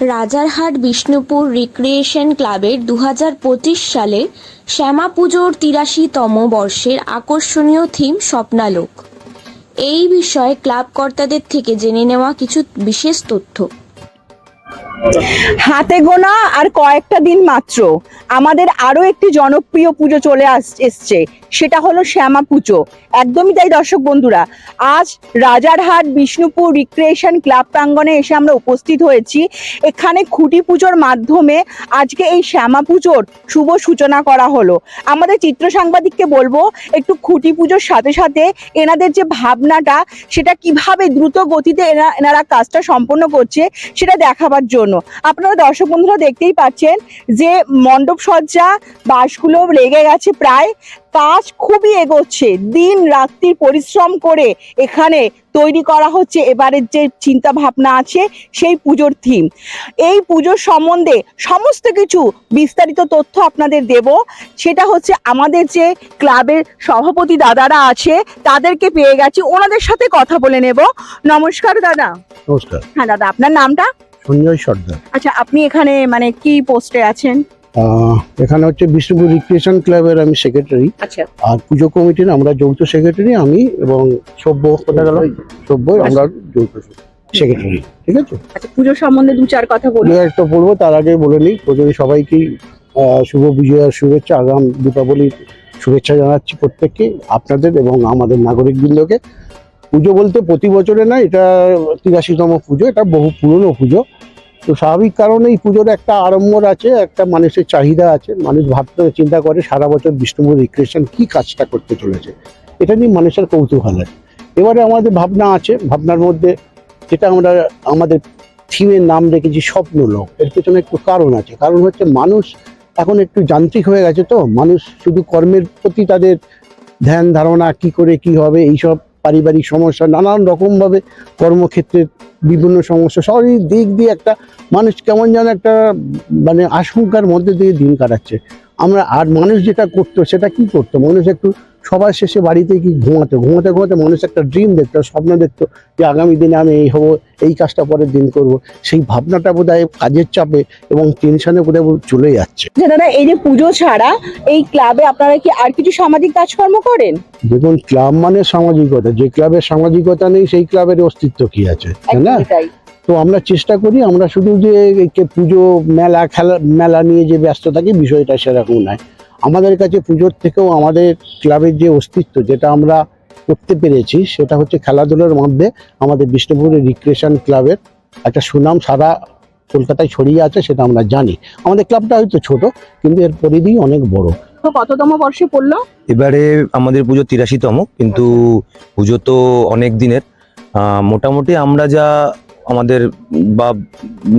Rajarhat Bishnupur recreation ক্লাবের দু হাজার পঁচিশ সালে শ্যামা পুজোর তিরাশিতম বর্ষের আকর্ষণীয় থিম স্বপ্নালোক। এই বিষয়ে ক্লাব কর্তাদের থেকে জেনে নেওয়া কিছু বিশেষ তথ্য। হাতে গোনা আর কয়েকটা দিন মাত্র। আমাদের আরও একটি জনপ্রিয় পুজো চলে আস, এসছে, সেটা হলো শ্যামা পুজো। একদমই তাই দর্শক বন্ধুরা, আজ রাজারহাট বিষ্ণুপুর রিক্রিয়েশন ক্লাব প্রাঙ্গণে এসে আমরা উপস্থিত হয়েছি। এখানে খুঁটি পুজোর মাধ্যমে আজকে এই শ্যামা পুজোর শুভ সূচনা করা হলো। আমাদের চিত্র সাংবাদিককে বলব, একটু খুঁটি পুজোর সাথে সাথে এনাদের যে ভাবনাটা, সেটা কীভাবে দ্রুত গতিতে এনারা কাজটা সম্পন্ন করছে, সেটা দেখাবার জন্য। আপনারা দর্শক বন্ধুরা দেখতেই পাচ্ছেন যে মণ্ডপ সজ্জা বাঁশগুলো লেগে গেছে প্রায়। কাজ খুবই এগোচ্ছে। দিন রাত্রি পরিশ্রম করে এখানে তৈরি করা হচ্ছে। এবারের যে চিন্তা ভাবনা আছে সেই পুজোর থিম এই পুজোর সম্বন্ধে সমস্ত কিছু বিস্তারিত তথ্য আপনাদের দেব। সেটা হচ্ছে আমাদের যে ক্লাবের সভাপতি দাদারা আছে তাদেরকে পেয়ে গেছি। ওনাদের সাথে কথা বলে নেব। নমস্কার দাদা। নমস্কার। হ্যাঁ দাদা আপনার নামটা? সঞ্জয় সর্দার। আচ্ছা আপনি এখানে মানে কি পোস্টে আছেন? এখানে হচ্ছে বিষ্ণুপুর রিক্রিয়েশন ক্লাবের আমি সেক্রেটারি আচ্ছা। আর পুজো কমিটির আমরা যৌথ সেক্রেটারি আমি এবং সভ্য কোথা গেল? সভ্য আমরা যৌথ সেক্রেটারি ঠিক আছে? আচ্ছা পুজো সম্বন্ধে দু চার কথা বলি একটা বলব তার আগে বলে নিই প্রথমে সবাইকেই শুভ বিজয়ার শুভেচ্ছা আগাম দীপাবলির শুভেচ্ছা জানাচ্ছি প্রত্যেককে আপনাদের এবং আমাদের নাগরিকবৃন্দকে। পুজো বলতে প্রতি বছরে না, এটা তিরাশিতম পুজো, এটা বহু পুরনো পুজো। তো স্বাভাবিক কারণে এই পুজোর একটা আড়ম্বর আছে, একটা মানুষের চাহিদা আছে, মানুষ ভাবতে চিন্তা করে সারা বছর বিষ্ণুপুর রিক্রিয়েশন কি কাজটা করতে চলেছে। এটা নিয়ে মানুষের কৌতূহল আছে এবারে আমাদের ভাবনা আছে, ভাবনার মধ্যে যেটা আমরা, আমাদের থিমের নাম রেখেছি স্বপ্ন লোক এর পেছনে একটু কারণ আছে। কারণ হচ্ছে মানুষ এখন একটু যান্ত্রিক হয়ে গেছে তো, মানুষ শুধু কর্মের প্রতি তাদের ধ্যান ধারণা, কি করে কি হবে, এইসব পারিবারিক সমস্যা, নানান রকমভাবে কর্মক্ষেত্রের বিভিন্ন সমস্যা, সবই দিক দিয়ে একটা মানুষ কেমন যেন একটা মানে আশঙ্কার মধ্যে দিয়ে দিন কাটাচ্ছে। আমরা আর মানুষ যেটা করতো সেটা কি করতো? মানুষ একটু সবার শেষে বাড়িতে কি ঘুমাতো? ঘুমাতে ঘুমাতে মানুষ একটা ড্রিম দেখতো স্বপ্ন দেখতো যে আগামী দিনে আমি এই হব এই কাজটা পরের দিন করব। সেই ভাবনাটা বোধ কাজের চাপে এবং টেনশনে বোধ চলে যাচ্ছে। যে দাদা এই যে পুজো ছাড়া এই ক্লাবে আপনারা কি আর কিছু সামাজিক কাজকর্ম করেন? দেখুন ক্লাব মানে সামাজিকতা। যে ক্লাবের সামাজিকতা নেই সেই ক্লাবের অস্তিত্ব কি আছে? তাই না? তো আমরা চেষ্টা করি আমরা শুধু যে পুজো মেলা খেলা মেলা নিয়ে যে ব্যস্ত থাকি বিষয়টা সেরকম নয়। আমাদের কাছে পুজোর থেকেও আমাদের ক্লাবের যে অস্তিত্ব যেটা আমরা করতে পেরেছি সেটা হচ্ছে খেলাধুলার মধ্যে আমাদের বিষ্ণুপুরের রিক্রিয়েশন ক্লাবের একটা সুনাম সারা কলকাতায় ছড়িয়ে আছে সেটা আমরা জানি। আমাদের ক্লাবটা হয়তো ছোট কিন্তু এর পরিধি অনেক বড়। তো কততম বর্ষে পড়ল? এবারে আমাদের পুজো তিরাশিতম কিন্তু পুজো তো অনেক দিনের। মোটামুটি আমরা যা আমাদের বা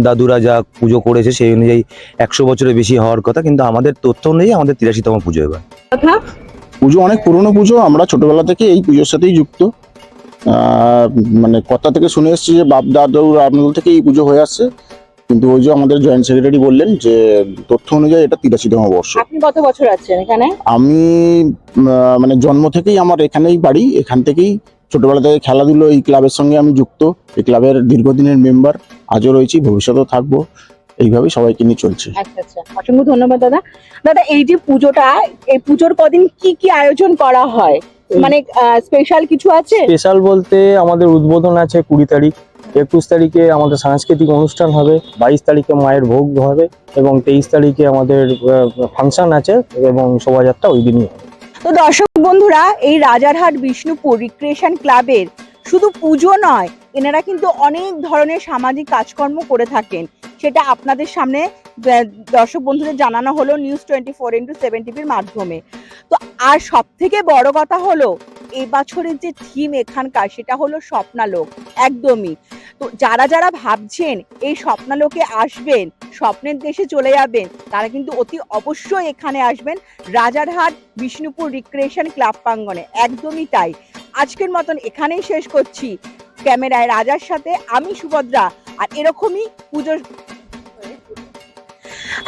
দাদুরা যা পুজো করেছে সেই অনুযায়ী একশো বছরের বেশি হওয়ার কথা কিন্তু আমাদের তথ্য অনুযায়ী আমাদের তিরাশিতম পুজো এবার। পুজো অনেক পুরনো পুজো আমরা ছোটবেলা থেকে এই পুজোর সাথেই যুক্ত। মানে কথা থেকে শুনে এসেছি যে বাপ দাদুর আমল থেকে এই পুজো হয়ে আসছে। কিন্তু ওই যে আমাদের জয়েন্ট সেক্রেটারি বললেন যে তথ্য অনুযায়ী এটা তিরাশিতম বর্ষ। আপনি কত বছর আছেন এখানে? আমি মানে জন্ম থেকেই আমার এখানেই বাড়ি এখান থেকেই ছোটবেলা থেকে খেলাধুলো এই ক্লাবের সঙ্গে আমি যুক্ত। এই ক্লাবের দীর্ঘদিনের মেম্বার আজও রয়েছি ভবিষ্যতেও থাকব। এইভাবে সবাইকে নিয়ে চলছে। আচ্ছা আচ্ছা। অসংখ্য ধন্যবাদ দাদা। দাদা এই যে পুজোটা এই পুজোর কদিন কি কি আয়োজন করা হয়? মানে স্পেশাল কিছু আছে? স্পেশাল বলতে আমাদের উদ্বোধন আছে কুড়ি তারিখ। একুশ তারিখে আমাদের সাংস্কৃতিক অনুষ্ঠান হবে বাইশ তারিখে মায়ের ভোগ হবে এবং তেইশ তারিখে আমাদের ফাংশন আছে এবং শোভাযাত্রা ওই দিনই হবে। তো দর্শক বন্ধুরা, এই রাজারহাট বিষ্ণুপুর রিক্রিয়েশন ক্লাবের শুধু পুজো নয়, এনারা কিন্তু অনেক ধরনের সামাজিক কাজকর্ম করে থাকেন। সেটা আপনাদের সামনে দর্শক বন্ধুদের জানানো হলো news twenty four into seven টিভির মাধ্যমে। তো আর সব থেকে বড় কথা হলো এই বছরের যে থিম এখানকার, সেটা হলো স্বপ্নালোক। একদমই। তো যারা যারা ভাবছেন এই স্বপ্নালোকে আসবেন, স্বপ্নের দেশে চলে যাবেন, তারা কিন্তু অতি অবশ্যই এখানে আসবেন রাজারহাট বিষ্ণুপুর রিক্রিয়েশন ক্লাব প্রাঙ্গণে। একদমই তাই। আজকের মতন এখানেই শেষ করছি। ক্যামেরায় রাজার সাথে আমি সুভদ্রা আর এরকমই পুজো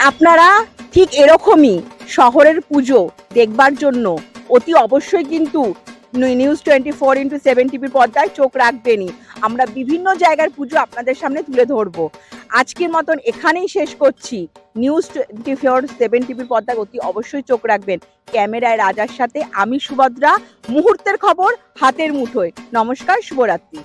আপনারা ঠিক এরকমই শহরের পুজো দেখবার জন্য অতি অবশ্যই কিন্তু news twenty four into seven টিভির পর্দায় চোখ রাখবেনই। আমরা বিভিন্ন জায়গার পুজো আপনাদের সামনে তুলে ধরবো। আজকের মতন এখানেই শেষ করছি। নিউজ টোয়েন্টি ফোর সেভেন টিভির পর্দা গতি অবশ্যই চোখ রাখবেন। ক্যামেরায় রাজার সাথে আমি সুভদ্রা। মুহূর্তের খবর হাতের মুঠোয়। নমস্কার, শুভরাত্রি।